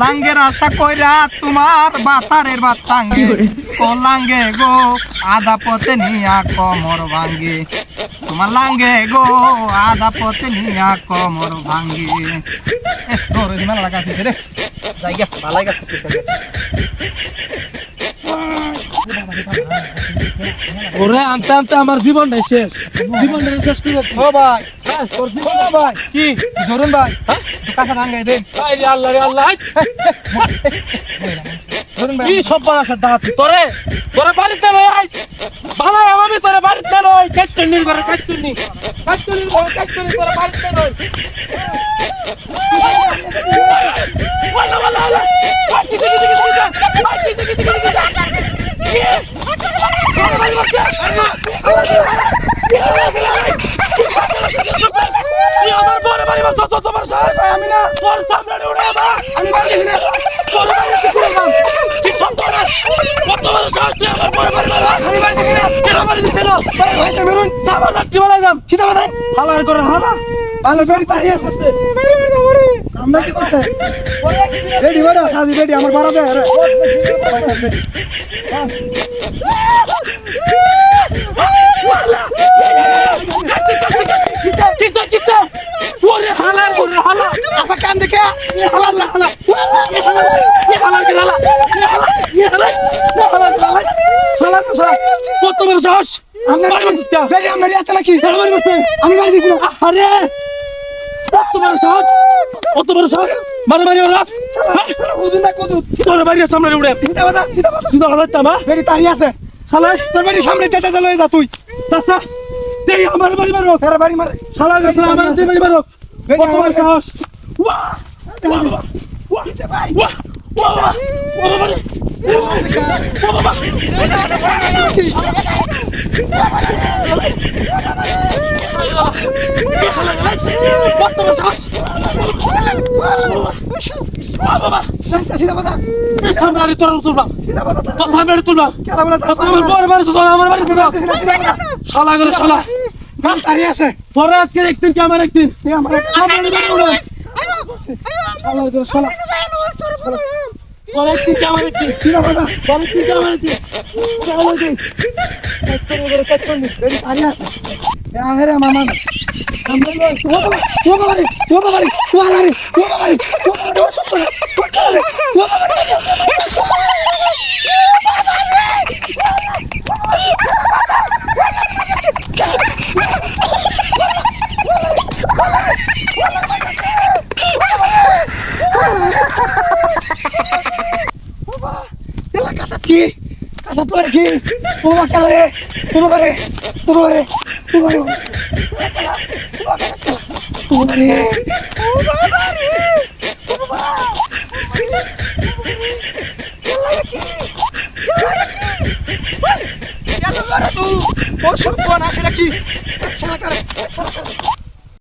লাঙ্গের আশা কইরা তোমার বাতারের বাচ্চাঙ্গে ও লাঙ্গে গো আধা পথে নিয়া কমর ভাঙ্গে। তোমার লাঙ্গে গো আধা পথে নিয়া কমর ভাঙ্গে। তোর মেলা রে। যাই গে ভালাই গা ওরে আনতে আনতে আমার জীবনটাই শেষ। জীবনটা শেষ করে। ও ভাই। হ্যাঁ, জীবন ও ভাই। কি? ধরুন ভাই। কাছে ভাঙ্গাই দেন। আই রে আল্লাহ রে আল্লাহ ধরুন ভাই। কি সব বানাসার ডাহাতি তোরে? তোরে বাড়িতে নয় আইস। ভালো আমি তোরে বাড়িতে নয় কাইতুন নি করে কাইতুন নি। কাইতুন নি করে কাইতুন নি তোরে বাড়িতে নয় আই কি কি কি কি আই কি কি কি কি কি আমার বড় বাড়ি বাসা তো তোমার সাহস আমি না তোর সামনে উড়ে বা আমি বাড়ি না তোর বাড়ি কি করে নাম কি সন্ত্রাস কত বড় সাহস তুই আমার বড় বাড়ি আমি বাড়ি না কেন বাড়ি দিছে না ভাই ভাই তো মেরুন সাবার দাঁড়টি বলাই দাম সিধা বাদাই হালার করে হালা ভালো বেড়ি তাড়িয়ে আছে আমরা কি করতে বেডি বড় সাজি বেডি আমার বড় দেয় রে কিসে কিসে ওরে হালার করে হালা আপা কান দেখে আল্লাহ আল্লাহ হালার করে হালা হালার হালার হালার শালা তো শালা কত বড় সাহস আমি বাড়ি আছে নাকি আমি বাড়ি দিব আরে কত বড় সাহস কত বড় সাহস মারে মারি রাস বুঝুন না কদু তোর বাড়ির সামনে উড়ে সিধা বাদা সিধা বাদা শুধু হাজার টাকা বেডি তাড়িয়ে আছে শালা তোর বাড়ি সামনে যেতে চলে যা তুই চাচা দেই আমার বাড়ি মারো তার বাড়ি মারে শালা গেছে আমার বাড়ি মারো কত বড় সাহস ওয়া সামনে তোর তুলবাম সিধা বাদা তোর সামনে তুলবাম কেলা বলে তোর আমার বড় বাড়ি আমার বাড়ি তুলবাম শালা করে শালা তোর আজকে একদিন কি আমার একদিন আমার শালা করে শালা কি সিধা বাদা তোর কি করে এ মামা। আমরা বাবা রে বাবা রে বাবা রে বাবা রে বাবা রে কি? কাটা তোর কি? বাবা কালা রে বাবা রে বাবা রে ও বাবা রে ও বাবা রে ও বাবা রে। ও বাবা সব কোন আসে নাকি? শালা করে শালা করে